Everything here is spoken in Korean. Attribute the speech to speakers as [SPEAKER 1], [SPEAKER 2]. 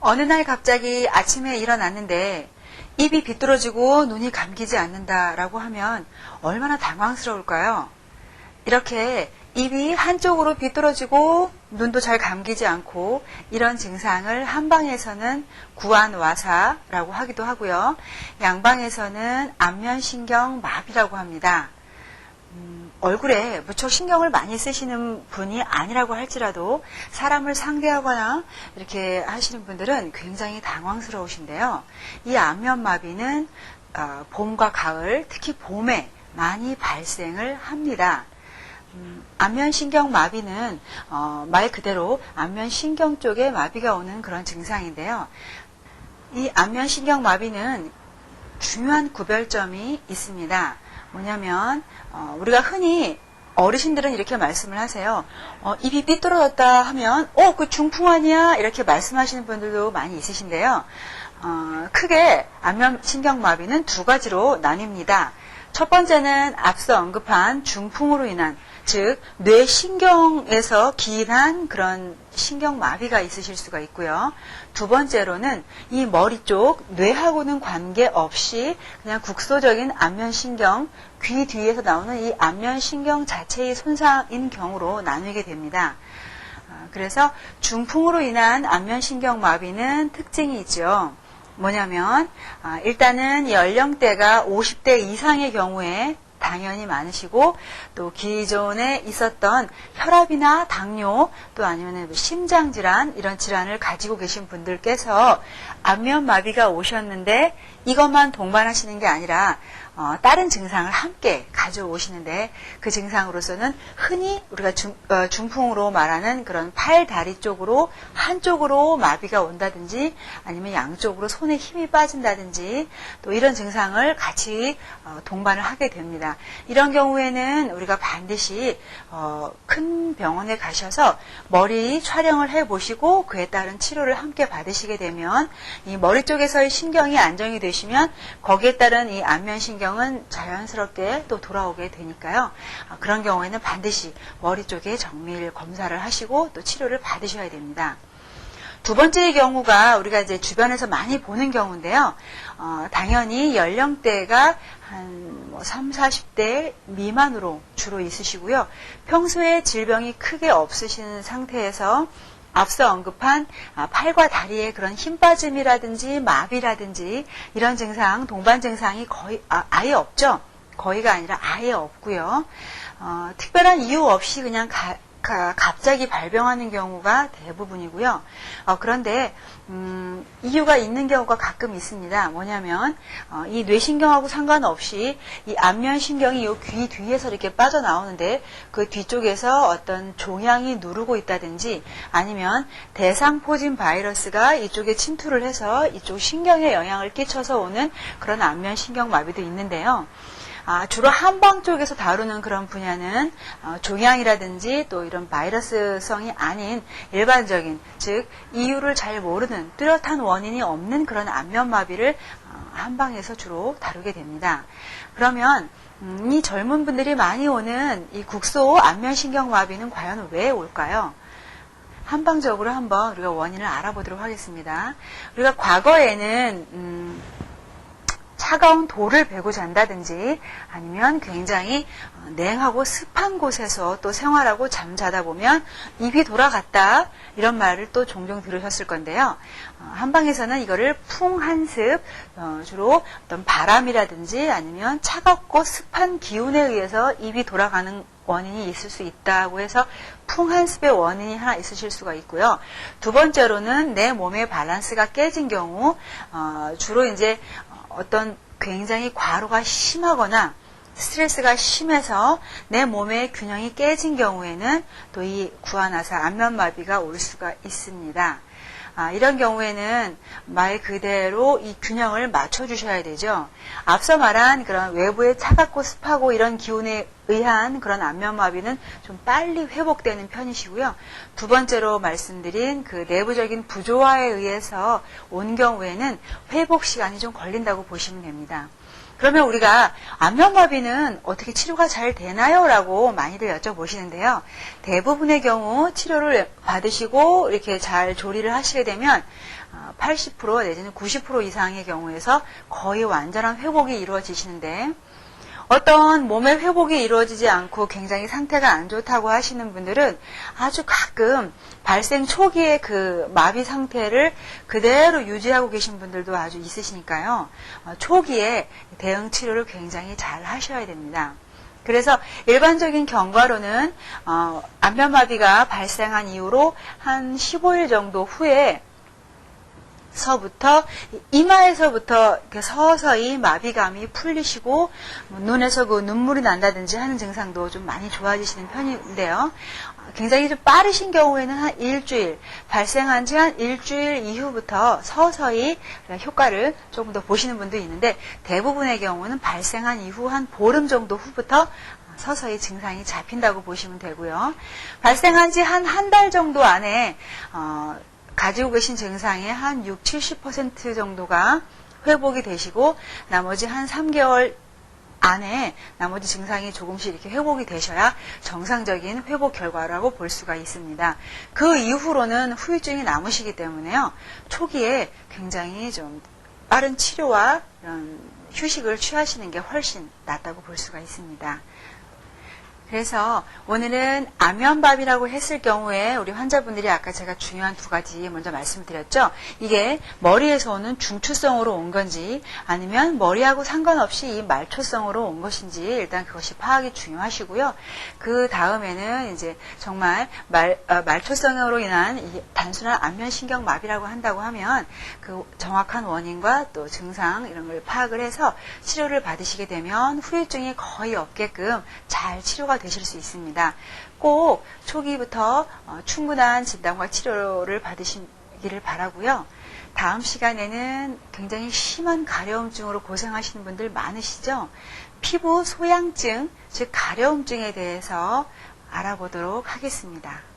[SPEAKER 1] 어느 날 갑자기 아침에 일어났는데 입이 비뚤어지고 눈이 감기지 않는다라고 하면 얼마나 당황스러울까요? 이렇게 입이 한쪽으로 비뚤어지고 눈도 잘 감기지 않고 이런 증상을 한방에서는 구안와사라고 하기도 하고요. 양방에서는 안면신경 마비라고 합니다. 음, 얼굴에 무척 신경을 많이 쓰시는 분이 아니라고 할지라도 사람을 상대하거나 이렇게 하시는 분들은 굉장히 당황스러우신데요. 이 안면마비는 어, 봄과 가을, 특히 봄에 많이 발생을 합니다. 음, 안면신경 마비는 어, 말 그대로 안면신경 쪽에 마비가 오는 그런 증상인데요. 이 안면신경 마비는 중요한 구별점이 있습니다. 뭐냐면 어, 우리가 흔히 어르신들은 이렇게 말씀을 하세요. 어, 입이 삐뚤어졌다 하면 어, 그 중풍 아니야? 이렇게 말씀하시는 분들도 많이 있으신데요. 어, 크게 안면신경 마비는 두 가지로 나뉩니다. 첫 번째는 앞서 언급한 중풍으로 인한 즉 뇌신경에서 기인한 그런 신경마비가 있으실 수가 있고요. 두 번째로는 이 머리 쪽 뇌하고는 관계없이 그냥 국소적인 안면신경 귀 뒤에서 나오는 이 안면신경 자체의 손상인 경우로 나누게 됩니다. 아, 그래서 중풍으로 인한 안면신경 마비는 특징이 있죠. 뭐냐면 아, 일단은 연령대가 50대 이상의 경우에 당연히 많으시고 또 기존에 있었던 혈압이나 당뇨 또 아니면 심장 질환 이런 질환을 가지고 계신 분들께서 안면 마비가 오셨는데 이것만 동반하시는 게 아니라 어, 다른 증상을 함께 가져오시는데 그 증상으로서는 흔히 우리가 중, 어, 중풍으로 말하는 그런 팔, 다리 쪽으로 한쪽으로 마비가 온다든지 아니면 양쪽으로 손에 힘이 빠진다든지 또 이런 증상을 같이 어, 동반을 하게 됩니다. 이런 경우에는 우리가 반드시 어, 큰 병원에 가셔서 머리 촬영을 해보시고 그에 따른 치료를 함께 받으시게 되면 이 머리 쪽에서의 신경이 안정이 되시면 거기에 따른 이 안면신경 은 자연스럽게 또 돌아오게 되니까요. 아, 그런 경우에는 반드시 머리 쪽에 정밀 검사를 하시고 또 치료를 받으셔야 됩니다. 두 번째의 경우가 우리가 이제 주변에서 많이 보는 경우인데요. 어, 당연히 연령대가 한뭐 3, 40대 미만으로 주로 있으시고요. 평소에 질병이 크게 없으신 상태에서 앞서 언급한 아, 팔과 다리의 그런 힘 빠짐이라든지 마비라든지 이런 증상, 동반 증상이 거의 아, 예 없죠. 거의가 아니라 아예 없고요. 어, 특별한 이유 없이 그냥 가, 가, 갑자기 발병하는 경우가 대부분이고요. 어, 그런데 음, 이유가 있는 경우가 가끔 있습니다. 뭐냐면 어, 이 뇌신경하고 상관없이 이 안면신경이 이 귀 뒤에서 이렇게 빠져나오는데 그 뒤쪽에서 어떤 종양이 누르고 있다든지 아니면 대상포진 바이러스가 이쪽에 침투를 해서 이쪽 신경에 영향을 끼쳐서 오는 그런 안면신경 마비도 있는데요. 아, 주로 한방 쪽에서 다루는 그런 분야는 어, 종양이라든지 또 이런 바이러스성이 아닌 일반적인 즉 이유를 잘 모르는 뚜렷한 원인이 없는 그런 안면마비를 어, 한방에서 주로 다루게 됩니다. 그러면 음, 이 젊은 분들이 많이 오는 이 국소 안면신경마비는 과연 왜 올까요? 한방적으로 한번 우리가 원인을 알아보도록 하겠습니다. 우리가 과거에는 음, 차가운 돌을 베고 잔다든지 아니면 굉장히 어, 냉하고 습한 곳에서 또 생활하고 잠자다 보면 입이 돌아갔다 이런 말을 또 종종 들으셨을 건데요. 어, 한방에서는 이거를 풍한습 어, 주로 어떤 바람이라든지 아니면 차갑고 습한 기운에 의해서 입이 돌아가는 원인이 있을 수 있다고 해서 풍한습의 원인이 하나 있으실 수가 있고요. 두 번째로는 내 몸의 밸런스가 깨진 경우 주로 이제 어떤 굉장히 과로가 심하거나 스트레스가 심해서 내 몸의 균형이 깨진 경우에는 또 이 구안화사 안면마비가 올 수가 있습니다. 아, 이런 경우에는 말 그대로 이 균형을 맞춰주셔야 되죠. 앞서 말한 그런 외부의 차갑고 습하고 이런 기운에 의한 그런 안면마비는 좀 빨리 회복되는 편이시고요. 두 번째로 말씀드린 그 내부적인 부조화에 의해서 온 경우에는 회복 시간이 좀 걸린다고 보시면 됩니다. 그러면 우리가 안면마비는 어떻게 치료가 잘 되나요? 라고 많이들 여쭤보시는데요. 대부분의 경우 치료를 받으시고 이렇게 잘 조리를 하시게 되면 어, 80% 내지는 90% 이상의 경우에서 거의 완전한 회복이 이루어지시는데 어떤 몸의 회복이 이루어지지 않고 굉장히 상태가 안 좋다고 하시는 분들은 아주 가끔 발생 초기의 그 마비 상태를 그대로 유지하고 계신 분들도 아주 있으시니까요. 어, 초기에 대응 치료를 굉장히 잘 하셔야 됩니다. 그래서 일반적인 경과로는 어, 안면마비가 발생한 이후로 한 15일 정도 후에 서부터 이마에서부터 이렇게 서서히 마비감이 풀리시고 뭐 눈에서 그 눈물이 난다든지 하는 증상도 좀 많이 좋아지시는 편인데요. 굉장히 좀 빠르신 경우에는 한 일주일 발생한 지 한 일주일 이후부터 서서히 효과를 조금 더 보시는 분도 있는데 대부분의 경우는 발생한 이후 한 보름 정도 후부터 서서히 증상이 잡힌다고 보시면 되고요. 발생한 지 한 한 달 정도 안에 어, 가지고 계신 증상의 한 6, 70% 정도가 회복이 되시고 나머지 한 3개월 안에 나머지 증상이 조금씩 이렇게 회복이 되셔야 정상적인 회복 결과라고 볼 수가 있습니다. 그 이후로는 후유증이 남으시기 때문에요. 초기에 굉장히 좀 빠른 치료와 휴식을 취하시는 게 훨씬 낫다고 볼 수가 있습니다. 그래서 오늘은 안면밥이라고 했을 경우에 우리 환자분들이 아까 제가 중요한 두 가지 먼저 말씀드렸죠. 이게 머리에서 오는 중추성으로 온 건지 아니면 머리하고 상관없이 이 말초성으로 온 것인지 일단 그것이 파악이 중요하시고요. 그 다음에는 이제 정말 말, 어, 말초성으로 인한 이 단순한 안면신경 마비라고 한다고 하면 그 정확한 원인과 또 증상 이런 걸 파악을 해서 치료를 받으시게 되면 후유증이 거의 없게끔 잘 치료가 되실 수 있습니다. 꼭 초기부터 어, 충분한 진단과 치료를 받으시기를 바라고요. 다음 시간에는 굉장히 심한 가려움증으로 고생하시는 분들 많으시죠? 피부 소양증, 즉 가려움증에 대해서 알아보도록 하겠습니다.